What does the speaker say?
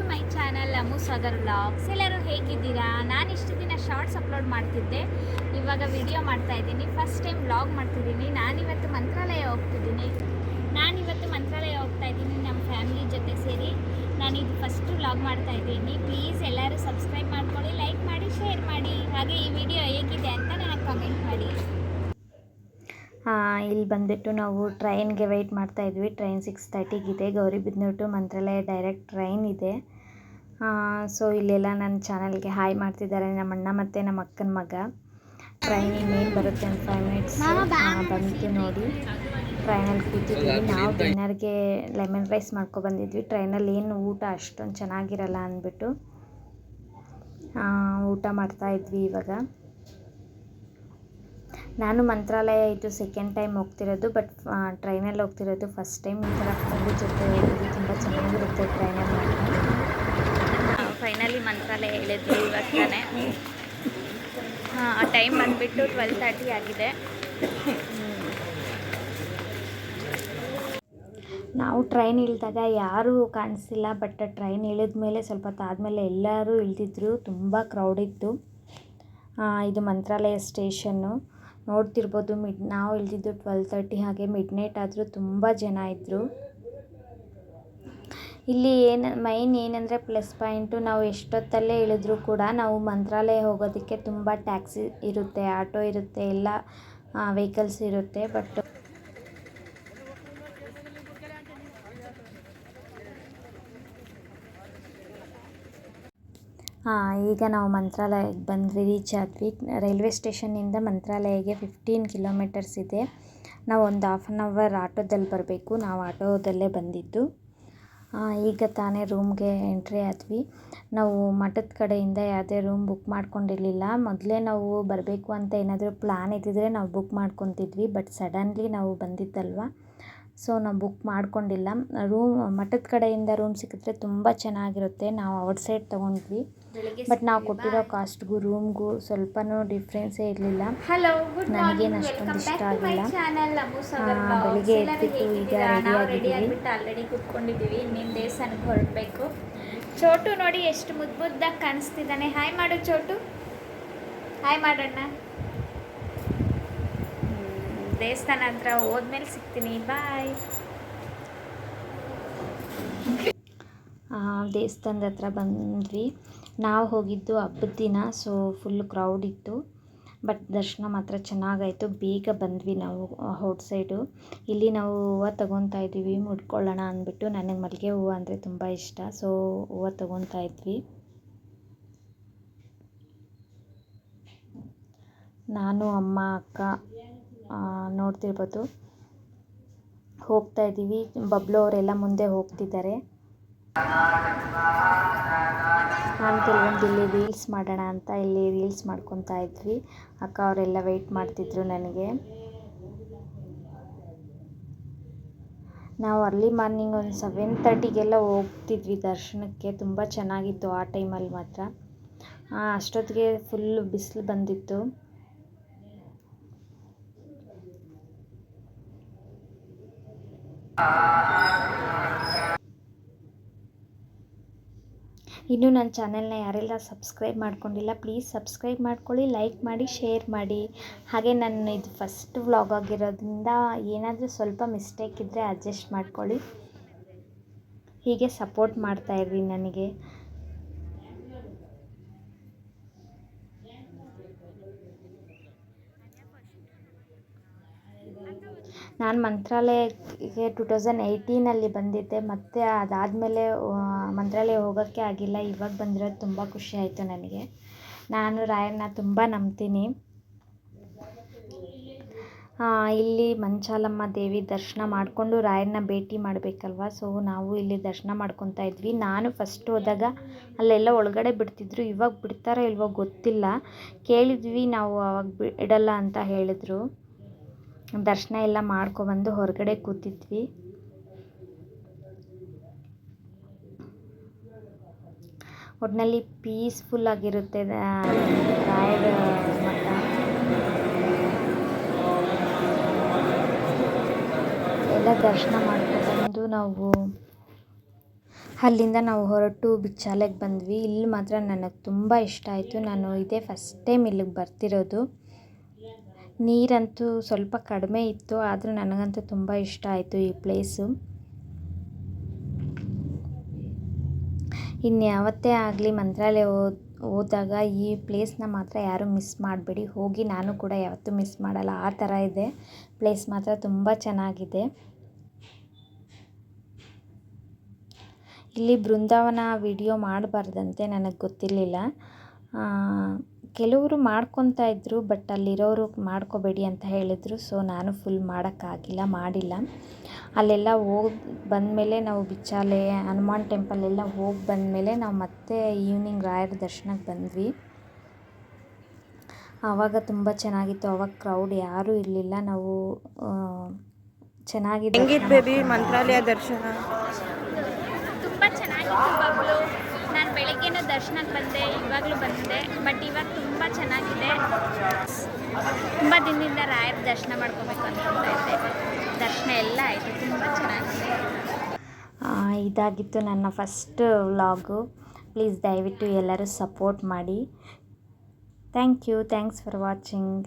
To my channel Amu Sagar vlogs ಎಲ್ಲರೂ ಹೇಗಿದ್ದೀರಾ ನಾನು ಇಷ್ಟು ದಿನ ಶಾರ್ಟ್ಸ್ ಅಪ್ಲೋಡ್ ಮಾಡ್ತಿದ್ದೆ ಇವಾಗ ವಿಡಿಯೋ ಮಾಡ್ತಾ ಇದ್ದೀನಿ ಫಸ್ಟ್ ಟೈಮ್ ವ್ಲಾಗ್ ಮಾಡ್ತಿದ್ದೀನಿ ನಾನಿವತ್ತು ಮಂತ್ರಾಲಯ ಹೋಗ್ತಿದ್ದೀನಿ ನಾನಿವತ್ತು ಮಂತ್ರಾಲಯ ಹೋಗ್ತಾ ಇದ್ದೀನಿ ನಮ್ಮ ಫ್ಯಾಮಿಲಿ ಜೊತೆ ಸೇರಿ ನಾನು ಇದು ಫಸ್ಟ್ ವ್ಲಾಗ್ ಮಾಡ್ತಾ ಇದ್ದೀನಿ ಪ್ಲೀಸ್ ಎಲ್ಲರೂ ಸಬ್ಸ್ಕ್ರೈಬ್ ಮಾಡ್ಕೊಳ್ಳಿ ಲೈಕ್ ಮಾಡಿ ಶೇರ್ ಮಾಡಿ ಹಾಗೆ ಈ ವಿಡಿಯೋ ಹೇಗಿದೆ ಅಂತ ನನಗೆ ಕಮೆಂಟ್ ಮಾಡಿ ಇಲ್ಲಿ ಬಂದುಬಿಟ್ಟು ನಾವು ಟ್ರೈನ್ಗೆ ವೆಯ್ಟ್ ಮಾಡ್ತಾ ಇದ್ವಿ. Train six ತರ್ಟಿಗಿದೆ Gauribidanur to Mantralaya direct train ಇದೆ. ಸೊ ಇಲ್ಲೆಲ್ಲ ನನ್ನ ಚಾನಲ್ಗೆ ಹಾಯ್ ಮಾಡ್ತಿದ್ದಾರೆ. ನಮ್ಮ ಅಣ್ಣ ಮತ್ತು ನಮ್ಮ ಅಕ್ಕನ ಮಗ. ಟ್ರೈನ್ ಇನ್ನೇನು ಬರುತ್ತೆ ಒಂದು ಫೈವ್ ಮಿನಿಟ್ಸ್ ಬಂತು ನೋಡಿ. ಟ್ರೈನಲ್ಲಿ ಕೂತಿದ್ವಿ. ನಾವು ಡಿನ್ನರ್ಗೆ ಲೆಮನ್ ರೈಸ್ ಬಂದಿದ್ವಿ. ಟ್ರೈನಲ್ಲಿ ಏನು ಊಟ ಅಷ್ಟೊಂದು ಚೆನ್ನಾಗಿರಲ್ಲ ಅಂದ್ಬಿಟ್ಟು ಊಟ ಮಾಡ್ತಾ ಇದ್ವಿ ಇವಾಗ. ನಾನು ಮಂತ್ರಾಲಯ ಇದು ಸೆಕೆಂಡ್ ಟೈಮ್ ಹೋಗ್ತಿರೋದು ಬಟ್ ಟ್ರೈನಲ್ಲಿ ಹೋಗ್ತಿರೋದು ಫಸ್ಟ್ ಟೈಮ್ ಈ ಥರ ಫ್ಯಾಮಿಲಿ ಜೊತೆ ಹೋಗೋದು ತುಂಬ ಚೆನ್ನಾಗಿರುತ್ತೆ ಟ್ರೈನಲ್ಲಿ ಫೈನಲಿ ಮಂತ್ರಾಲಯ ಹೇಳಿದ್ರು ಇವಾಗ ಆ ಟೈಮ್ ಬಂದುಬಿಟ್ಟು ಟ್ವೆಲ್ ತರ್ಟಿ ಆಗಿದೆ. ನಾವು ಟ್ರೈನ್ ಇಳಿದಾಗ ಯಾರೂ ಕಾಣಿಸಿಲ್ಲ ಬಟ್ ಟ್ರೈನ್ ಇಳಿದ ಮೇಲೆ ಸ್ವಲ್ಪ ಹೊತ್ತಾದಮೇಲೆ ಎಲ್ಲರೂ ಇಳಿದಿದ್ರು ತುಂಬ ಕ್ರೌಡ್ ಇತ್ತು. ಇದು ಮಂತ್ರಾಲಯ ಸ್ಟೇಷನ್ನು ನೋಡ್ತಿರ್ಬೋದು, ಮಿಡ್, ನಾವು ಇಳಿದಿದ್ದು ಟ್ವೆಲ್ ತರ್ಟಿ ಹಾಗೆ ಮಿಡ್ ನೈಟ್ ಆದರೂ ತುಂಬ ಜನ ಇದ್ದರು ಇಲ್ಲಿ ಏನು ಮೈನ್ ಏನಂದರೆ ಪ್ಲಸ್ ಪಾಯಿಂಟು ನಾವು ಎಷ್ಟೊತ್ತಲ್ಲೇ ಇಳಿದ್ರೂ ಕೂಡ ನಾವು ಮಂತ್ರಾಲಯ ಹೋಗೋದಕ್ಕೆ ತುಂಬ ಟ್ಯಾಕ್ಸಿ ಇರುತ್ತೆ ಆಟೋ ಇರುತ್ತೆ, ಎಲ್ಲ ವೆಹಿಕಲ್ಸ್ ಇರುತ್ತೆ ಬಟ್ ಹಾಂ, ಈಗ ನಾವು ಮಂತ್ರಾಲಯಕ್ಕೆ ಬಂದ್ವಿ. ರೀಚ್ ಆದ್ವಿ. ರೈಲ್ವೆ ಸ್ಟೇಷನ್ನಿಂದ ಮಂತ್ರಾಲಯಕ್ಕೆ ಫಿಫ್ಟೀನ್ ಕಿಲೋಮೀಟರ್ಸ್ ಇದೆ. ನಾವು ಒಂದು ಹಾಫ್ ಆನ್ ಅವರ್ ಆಟೋದಲ್ಲಿ ಬರಬೇಕು. ನಾವು ಆಟೋದಲ್ಲೇ ಬಂದಿದ್ದು. ಈಗ ತಾನೇ ರೂಮ್ಗೆ ಎಂಟ್ರಿ ಆದ್ವಿ. ನಾವು ಮಠದ ಕಡೆಯಿಂದ ಯಾವುದೇ ರೂಮ್ ಬುಕ್ ಮಾಡ್ಕೊಂಡಿರಲಿಲ್ಲ. ಮೊದಲೇ ನಾವು ಬರಬೇಕು ಅಂತ ಏನಾದರೂ ಪ್ಲ್ಯಾನ್ ಇದ್ದಿದ್ರೆ ನಾವು ಬುಕ್ ಮಾಡ್ಕೊತಿದ್ವಿ. ಬಟ್ ಸಡನ್ಲಿ ನಾವು ಬಂದಿದ್ದಲ್ವ? ಸೊ ನಾವು ಬುಕ್ ಮಾಡ್ಕೊಂಡಿಲ್ಲ. ರೂಮ್ ಮಠದ ಕಡೆಯಿಂದ ರೂಮ್ ಸಿಕ್ಕಿದ್ರೆ ತುಂಬ ಚೆನ್ನಾಗಿರುತ್ತೆ. ನಾವು ಔಟ್ಸೈಡ್ ತೊಗೊಂಡ್ವಿ. ಬಟ್ ನಾವು ಕೊಟ್ಟಿರೋ ಕಾಸ್ಟ್ಗೂ ರೂಮ್ಗೂ ಸ್ವಲ್ಪನೂ ಡಿಫ್ರೆನ್ಸೇ ಇರಲಿಲ್ಲ. ನನಗೇನು ಅಷ್ಟೊಂದು ಇಷ್ಟ ಆಗಿಲ್ಲ. ಬೆಳಿಗ್ಗೆ ಎದ್ಬಿಟ್ಟು ಈಗ. ಆಲ್ರೆಡಿ ಕುತ್ಕೊಂಡಿದ್ದೀವಿ. ಇನ್ನೇನು ದೇವಸ್ಥಾನಕ್ಕೆ ಹೊರಡಬೇಕು. ಚೋಟು ನೋಡಿ ಎಷ್ಟು ಮುದ್ದು ಮುದ್ದಾಗಿ ಕಾಣಿಸ್ತಿದ್ದಾನೆ. ಹಾಯ್ ಮಾಡು ಚೋಟು. ಹಾಯ್ ಮಾಡೋಣ. ದೇವಸ್ಥಾನ ಹತ್ರ ಹೋದ್ಮೇಲೆ ಸಿಗ್ತೀನಿ. ಬಾಯ್ ದೇವಸ್ಥಾನದ ಹತ್ರ ಬಂದ್ವಿ. ನಾವು ಹೋಗಿದ್ದು ಹಬ್ಬದ ದಿನ ಸೊ ಫುಲ್ ಕ್ರೌಡ್ ಇತ್ತು. ಬಟ್ ದರ್ಶನ ಮಾತ್ರ ಚೆನ್ನಾಗಾಯಿತು. ಬೇಗ ಬಂದ್ವಿ ನಾವು ಔಟ್ ಸೈಡು ಇಲ್ಲಿ ನಾವು ಹೂವು ತೊಗೊತಾ ಇದ್ದೀವಿ ಮುಡ್ಕೊಳ್ಳೋಣ ಅಂದ್ಬಿಟ್ಟು. ನನಗೆ ಮಲ್ಲಿಗೆ ಹೂವು ಅಂದರೆ ತುಂಬ ಇಷ್ಟ ಸೊ ಹೂವು ತೊಗೊತಾ ಇದ್ವಿ. ನಾನು, ಅಮ್ಮ, ಅಕ್ಕ. ನೋಡ್ತಿರ್ಬೋದು. ಹೋಗ್ತಾ ಇದ್ದೀವಿ. ಬಬ್ಲು ಅವರೆಲ್ಲ ಮುಂದೆ ಹೋಗ್ತಿದ್ದಾರೆ. ನಾನು ಕೆಲವೊಂದು ಇಲ್ಲಿ ರೀಲ್ಸ್ ಮಾಡೋಣ ಅಂತ ಇಲ್ಲಿ ರೀಲ್ಸ್ ಮಾಡ್ಕೊತಾ ಇದ್ವಿ. ಅಕ್ಕ ಅವರೆಲ್ಲ ವೆಯ್ಟ್ ಮಾಡ್ತಿದ್ರು ನನಗೆ. ನಾವು ಅರ್ಲಿ ಮಾರ್ನಿಂಗ್ ಒಂದು ಸೆವೆನ್ ತರ್ಟಿಗೆಲ್ಲ ಹೋಗ್ತಿದ್ವಿ ದರ್ಶನಕ್ಕೆ. ತುಂಬ ಚೆನ್ನಾಗಿತ್ತು ಆ ಟೈಮಲ್ಲಿ ಮಾತ್ರ. ಅಷ್ಟೊತ್ತಿಗೆ ಫುಲ್ ಬಿಸಿಲು ಬಂದಿತ್ತು. ಇನ್ನೂ ನನ್ನ ಚಾನೆಲ್ನ ಯಾರೆಲ್ಲ ಸಬ್ಸ್ಕ್ರೈಬ್ ಮಾಡ್ಕೊಂಡಿಲ್ಲ ಪ್ಲೀಸ್ ಸಬ್ಸ್ಕ್ರೈಬ್ ಮಾಡ್ಕೊಳ್ಳಿ ಲೈಕ್ ಮಾಡಿ ಶೇರ್ ಮಾಡಿ. ಹಾಗೆ ನನ್ನ ಇದು ಫಸ್ಟ್ ವ್ಲಾಗ್ ಆಗಿರೋದ್ರಿಂದ ಏನಾದರೂ ಸ್ವಲ್ಪ ಮಿಸ್ಟೇಕ್ ಇದ್ದರೆ ಅಡ್ಜಸ್ಟ್ ಮಾಡ್ಕೊಳ್ಳಿ. ಹೀಗೆ ಸಪೋರ್ಟ್ ಮಾಡ್ತಾ ಇರ್ರಿ ನನಗೆ. ನಾನು ಮಂತ್ರಾಲಯಕ್ಕೆ ಟು ತೌಸಂಡ್ ಏಯ್ಟೀನಲ್ಲಿ ಬಂದಿದ್ದೆ. ಮತ್ತು ಅದಾದಮೇಲೆ ಮಂತ್ರಾಲಯ ಹೋಗೋಕ್ಕೆ ಆಗಿಲ್ಲ. ಇವಾಗ ಬಂದಿರೋದು ತುಂಬ ಖುಷಿ ಆಯಿತು ನನಗೆ. ನಾನು ರಾಯಣ್ಣ ತುಂಬ ನಂಬ್ತೀನಿ. ಇಲ್ಲಿ ಮಂಚಾಲಮ್ಮ ದೇವಿ ದರ್ಶನ ಮಾಡಿಕೊಂಡು ರಾಯಣ್ಣ ಭೇಟಿ ಮಾಡಬೇಕಲ್ವ? ಸೊ ನಾವು ಇಲ್ಲಿ ದರ್ಶನ ಮಾಡ್ಕೊತಾ ಇದ್ವಿ. ನಾನು ಫಸ್ಟ್ ಹೋದಾಗ ಅಲ್ಲೆಲ್ಲ ಒಳಗಡೆ ಬಿಡ್ತಿದ್ರು. ಇವಾಗ ಬಿಡ್ತಾರೋ ಇಲ್ವೋ ಗೊತ್ತಿಲ್ಲ. ಕೇಳಿದ್ವಿ, ನಾವು ಅವಾಗ ಬಿಡಲ್ಲ ಅಂತ ಹೇಳಿದ್ರು. ದರ್ಶನ ಎಲ್ಲ ಮಾಡ್ಕೊಬಂದು ಹೊರಗಡೆ ಕೂತಿದ್ವಿ. ಒಟ್ಟಿನಲ್ಲಿ ಪೀಸ್ಫುಲ್ ಆಗಿರುತ್ತೆ ರಾಯರ ಮಠ. ಎಲ್ಲ ದರ್ಶನ ಮಾಡ್ಕೊಂಡು ನಾವು ಅಲ್ಲಿಂದ ನಾವು ಹೊರಟು ಬಿಚ್ಚಾಲೆಗೆ ಬಂದ್ವಿ. ಇಲ್ಲಿ ಮಾತ್ರ ನನಗೆ ತುಂಬ ಇಷ್ಟ ಆಯಿತು. ನಾನು ಇದೇ ಫಸ್ಟ್ ಟೈಮ್ ಇಲ್ಲಿಗೆ ಬರ್ತಿರೋದು. ನೀರಂತೂ ಸ್ವಲ್ಪ ಕಡಿಮೆ ಇತ್ತು, ಆದರೂ ನನಗಂತೂ ತುಂಬ ಇಷ್ಟ ಆಯಿತು ಈ ಪ್ಲೇಸು. ಇನ್ಯಾವತ್ತೇ ಆಗಲಿ ಮಂತ್ರಾಲಯ ಹೋದ್ ಹೋದಾಗ ಈ ಪ್ಲೇಸ್ನ ಮಾತ್ರ ಯಾರೂ ಮಿಸ್ ಮಾಡಬೇಡಿ. ಹೋಗಿ ನಾನು ಕೂಡ ಯಾವತ್ತೂ ಮಿಸ್ ಮಾಡಲ್ಲ. ಆ ಥರ ಇದೆ. ಪ್ಲೇಸ್ ಮಾತ್ರ ತುಂಬ ಚೆನ್ನಾಗಿದೆ. ಇಲ್ಲಿ ಬೃಂದಾವನ ವಿಡಿಯೋ ಮಾಡಬಾರ್ದಂತೆ ನನಗೆ ಗೊತ್ತಿರಲಿಲ್ಲ. ಕೆಲವರು ಮಾಡ್ಕೊತಾ ಇದ್ದರು ಬಟ್ ಅಲ್ಲಿರೋರು ಮಾಡ್ಕೋಬೇಡಿ ಅಂತ ಹೇಳಿದರು. ಸೊ ನಾನು ಫುಲ್ ಮಾಡೋಕ್ಕಾಗಿಲ್ಲ ಮಾಡಿಲ್ಲ. ಅಲ್ಲೆಲ್ಲ ಹೋಗಿ ಬಂದಮೇಲೆ ನಾವು ಬಿಚ್ಚಾಲೆ ಹನುಮಾನ್ ಟೆಂಪಲ್ ಎಲ್ಲ ಹೋಗಿ ಬಂದಮೇಲೆ ನಾವು ಮತ್ತೆ ಈವ್ನಿಂಗ್ ರಾಯರ ದರ್ಶನಕ್ಕೆ ಬಂದ್ವಿ. ಆವಾಗ ತುಂಬ ಚೆನ್ನಾಗಿತ್ತು. ಆವಾಗ ಕ್ರೌಡ್ ಯಾರೂ ಇರಲಿಲ್ಲ. ನಾವು ಚೆನ್ನಾಗಿದೆ ಬೇಬಿ ಮಂತ್ರಾಲಯ ದರ್ಶನ? ತುಂಬ ಚೆನ್ನಾಗಿತ್ತು ನಾನು ಬೆಳಗ್ಗೆನೂ ದರ್ಶನಕ್ಕೆ ಬಂದೆ, ಇವಾಗಲೂ ಬಂದಿದೆ ಬಟ್ ಇವಾಗ ತುಂಬ ಚೆನ್ನಾಗಿದೆ. ತುಂಬ ದಿನದಿಂದ ರಾಯರ ದರ್ಶನ ಮಾಡ್ಕೋಬೇಕು ಅಂತ ಇದ್ದೆ. ದರ್ಶನ ಎಲ್ಲ ಆಯಿತು, ತುಂಬ ಚೆನ್ನಾಗಿದೆ. ಇದಾಗಿತ್ತು ನನ್ನ ಫಸ್ಟ್ ವ್ಲಾಗು ಪ್ಲೀಸ್ ದಯವಿಟ್ಟು ಎಲ್ಲರೂ ಸಪೋರ್ಟ್ ಮಾಡಿ. Thank you thanks for watching